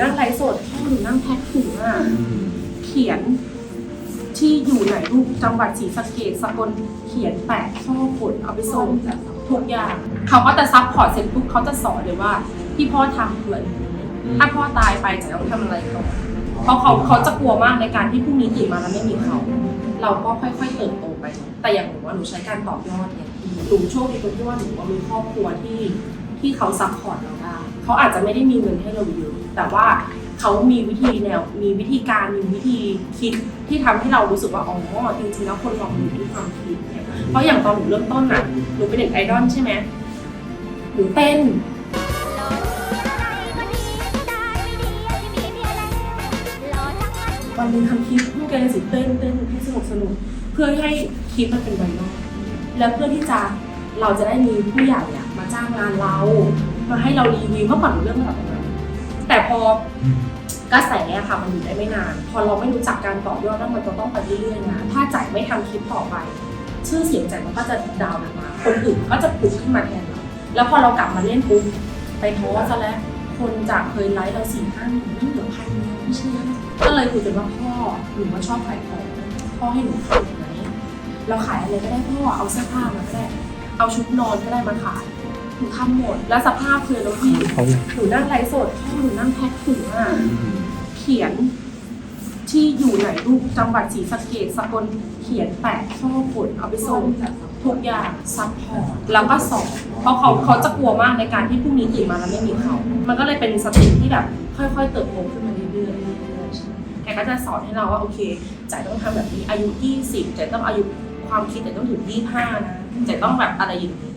นั่งไลฟ์สดพ่อหนูนั่งแพ็คถุงอะเขียน ที่อยู่ไหนลูกจังหวัดศรีสะเกษสกลเขียนแปะข้อผลเอาไปส่งทุกอย่างเขาก็จะซับพอร์ตเสร็จปุ๊บเขาจะสอนเลยว่าที่พ่อทำเผื่อนี้ถ้าพ่อตายไปจะต้องทำอะไรก่อนเพราะเขาเขาจะกลัวมากในการที่พรุ่งนี้ตื่นมาแล้วไม่มีเขา เราก็ค่อยๆเติบโตไป แต่อย่างหนูว่าหนูใช้การต่อยอดเนี่ยหนูโชคดีตรงที่ว่าหนูว่ามีครอบครัวที่ ที่เขาซัพพอร์ตเราได้เขาอาจจะไม่ได้มีเงินให้เราเยอะแต่ว่าเขามีวิธีแนวมีวิธีการมีวิธีคิดที่ทำให้เรารู้สึกว่าอ๋อจริงๆแล้วคนเรามีที่ความคิดเนี่ยเพราะอย่างตอนหนูเริ่มต้นน่ะหนูเป็นเด็กไอดอลใช่ไหมหนูเต้นวันหนึงทำคลิปลูกแกสิเต้นเต้นให้สนุกสนุกเพื่อให้คลิปมันเป็นไวรัลแล้วเพื่อที่จะเราจะได้มีผู้ใหญ่อะ จ้างงานเรา มาให้เรารีวิวเมื่อก่อนเรื่องมาจากตรงนั้นแต่พอกระแสอะค่ะมันอยู่ได้ไม่นาน พอเราไม่รู้จักการต่อยอดแล้วมันจะต้องไปเรื่อยๆนะถ้าจ่ายไม่ทำคลิปต่อไป ชื่อเสียงจ่ายมันก็จะดาวน์ลงมา คนอื่นก็จะปลุกขึ้นมาแทนเราแล้วพอเรากลับมาเล่นปุ๊บไปโพสซะแล้วคนจากเคยไลค์เราสี่ห้าหมื่นนี่เหลือพันเดียวไม่เชื่อก็เลยคุยกันว่าพ่อหนูมาชอบขายของพ่อให้หนูขายไหมเราขายอะไรก็ได้พ่อเอาเสื้อผ้ามาก็ได้เอาชุดนอนก็ได้มาขาย หนูทำหมด แล้วสภาพคือแล้วพี่หนูนั่งไลฟ์สดพ่อหนูนั่งแพ็คถุงอะเขียนที่อยู่ไหนลูกจังหวัดศรีสะเกษสกลเขียนแปะข้อผลเอาไปส่งทุกอย่างซัพพอร์ตแล้วก็สอนเพราะเขาเขาจะกลัวมากในการที่พรุ่งนี้ตื่นมาแล้วไม่มีเขา มันก็เลยเป็นสเติที่แบบ ค่อย ๆ เติบโตขึ้นมาเรื่อยๆเรื่อยๆใช่ไหมแกก็จะสอนให้เราว่าโอเคจ่ายต้องทำแบบนี้อายุ 20จ่ายต้องอายุความคิดแต่ต้องถึง25นะจ่ายต้องแบบอะไรอย่างนี้